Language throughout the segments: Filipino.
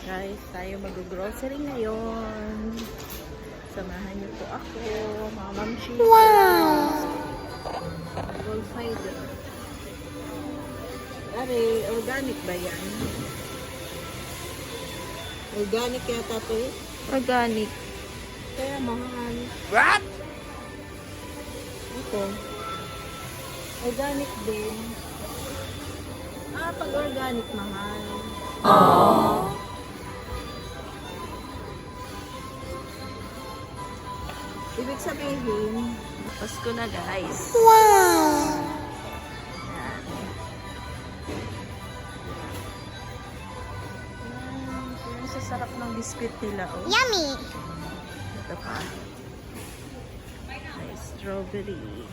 Guys, tayo mag-grocery ngayon. Samahan niyo po ako, mga mamshi. Wow! Gold fiber. Are, organic ba yan? Organic yata to eh. Organic. Kaya mahal. What? Ito. Organic din. Ah, pag organic, mahal. Ibig sabihin, Pasko na guys. yan, yan sa sarap ng biscuit nila. Oh. Yummy! Ito pa. May strawberry.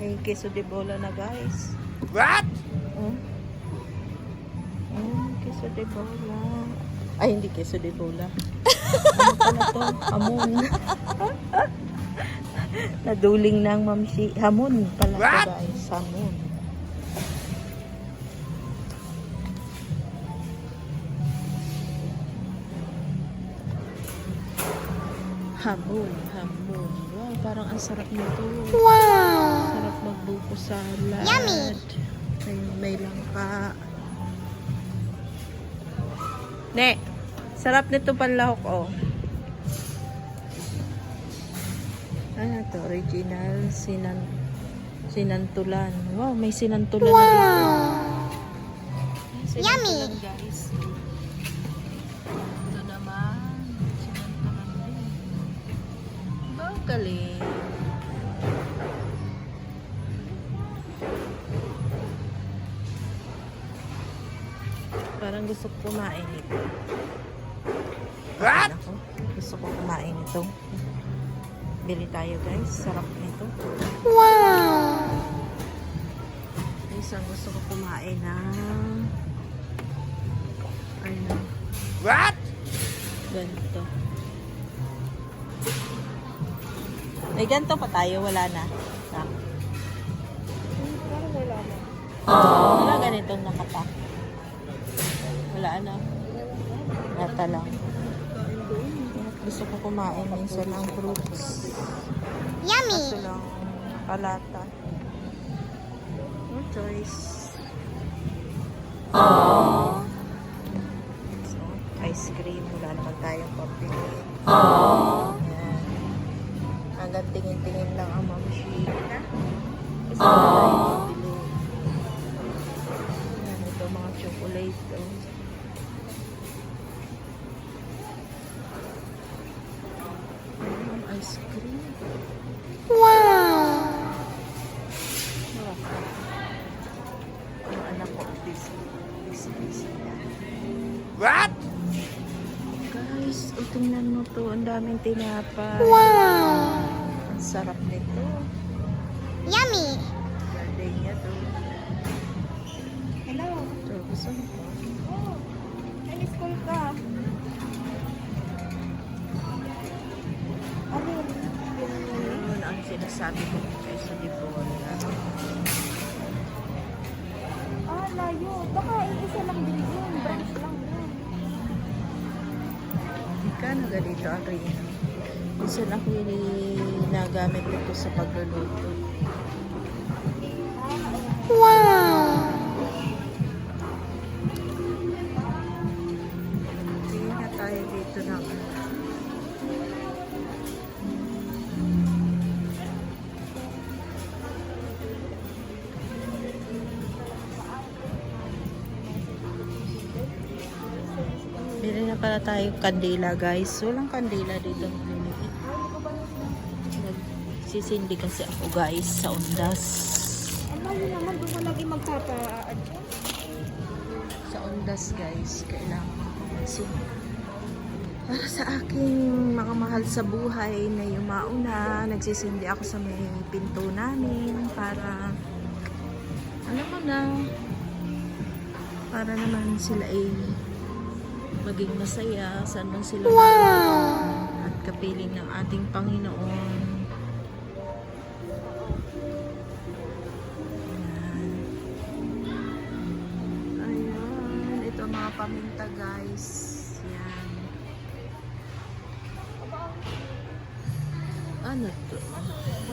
May queso de bola na guys. What? Oh. Oh, queso de bola. Ay, hindi queso de bola. ano pala to? Hamon. Naduling ng mamsi. Hamon pala What? guys. Hamon. Hamon, hamon. Wow, parang ang sarap nito. Wow! Sarap magbuko salad. Yummy! May, may langka. Ne, sarap nito panlahok, oh. Ano to? Original sinan sinantulan. Wow, may sinantulan na dito. Sinantulan, Yummy! guys. Galing. Parang gusto ko kumain ito. What? Ako, gusto ko kumain ito. Bili tayo guys. Sarap nito. Wow! Isang gusto ko kumain ng ano, What? ganito. May ganito pa tayo. Wala na. Na. Parang wala na. Wala ganitong nakapak. Wala na. Lata lang. Gusto ko kumain minsan ng fruits. Yummy! Kaso lang, kalata. No choice. So, Kasi wala tayong pambili. Ayan, ito mga chocolate. Oh. Ayan, ice cream. Wow! Ang anak ko, busy. Busy, busy na. What? Guys, o tingnan mo to. Ang daming tinapay. Wow! Sarap nito. Yummy! Birthday niya to. Hello? Ito, gusto mo to? Oh, any school ka? Ano yun? Ang sinasabi ko kay sa Libola. Ah, layo. Baka isa lang din yun. Branch Ikano ga dito, Arina? Minsan ako yung nagamit ito sa pagluluto. Pala tayo kandila guys. Walang kandila dito. Nagsisindi kasi ako guys sa undas. Naman. Doon lagi magpapa... Sa undas guys. Kailangan magsindi. Para sa aking mga mahal sa buhay na yumao na, nagsisindi ako sa may pinto namin para, ano mo na, para naman sila ay maging masaya saan man sila wow. at kapiling ng ating Panginoon. Ayan. Ayan. Ito mga paminta guys. Yan. Ano to? Guys.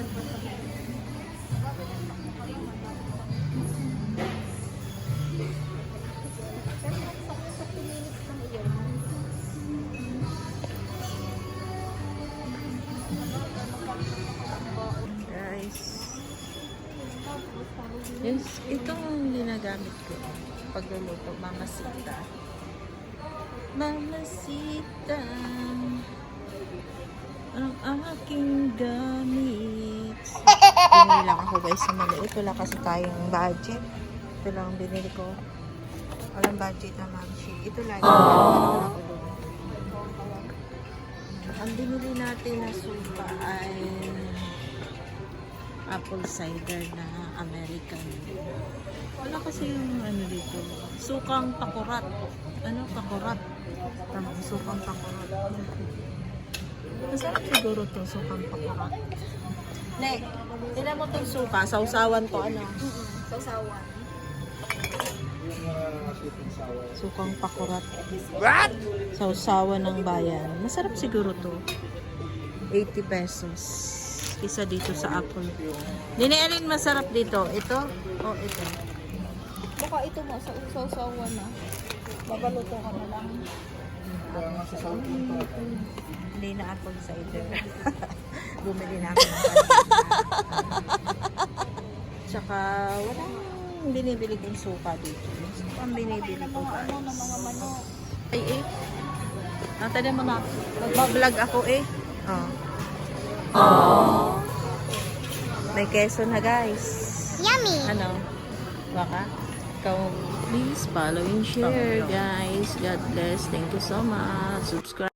Ginagamit ko pagluluto, mamasita. Mamasita. Ang aking gamit. Bumili lang ako guys sa maliit. Wala kasi tayong budget. Ito lang ang binili ko. Walang budget na mamshi. Ito lang. Ang binili natin na supa ay apple cider na American. Wala kasi yung ano dito. Sukang pakurat. Ano? Pakurat. Tama, sukang pakurat. Masarap siguro to, sukang pakurat. Ne, tinan mo itong suka. Sausawan to, ano? Sasawan. Sukang pakurat. What? Sausawan ng bayan. Masarap siguro to. 80 pesos. Isa dito sa Apple. Nini, alin masarap dito? Ito? O ito? Baka ito mo, sa sasawan na. Babaluto ka na lang. Hindi na apple cider. Bumili na ako. Tsaka wala binibili kong suka dito. Ang binibili ko Ano guys. mga manok. Ay eh. Nata mo na. Magbablog ako eh. Oh. May keso na guys. Yummy! Ano? Baka? Ikaw, please follow and share guys. God bless. Thank you so much. Subscribe.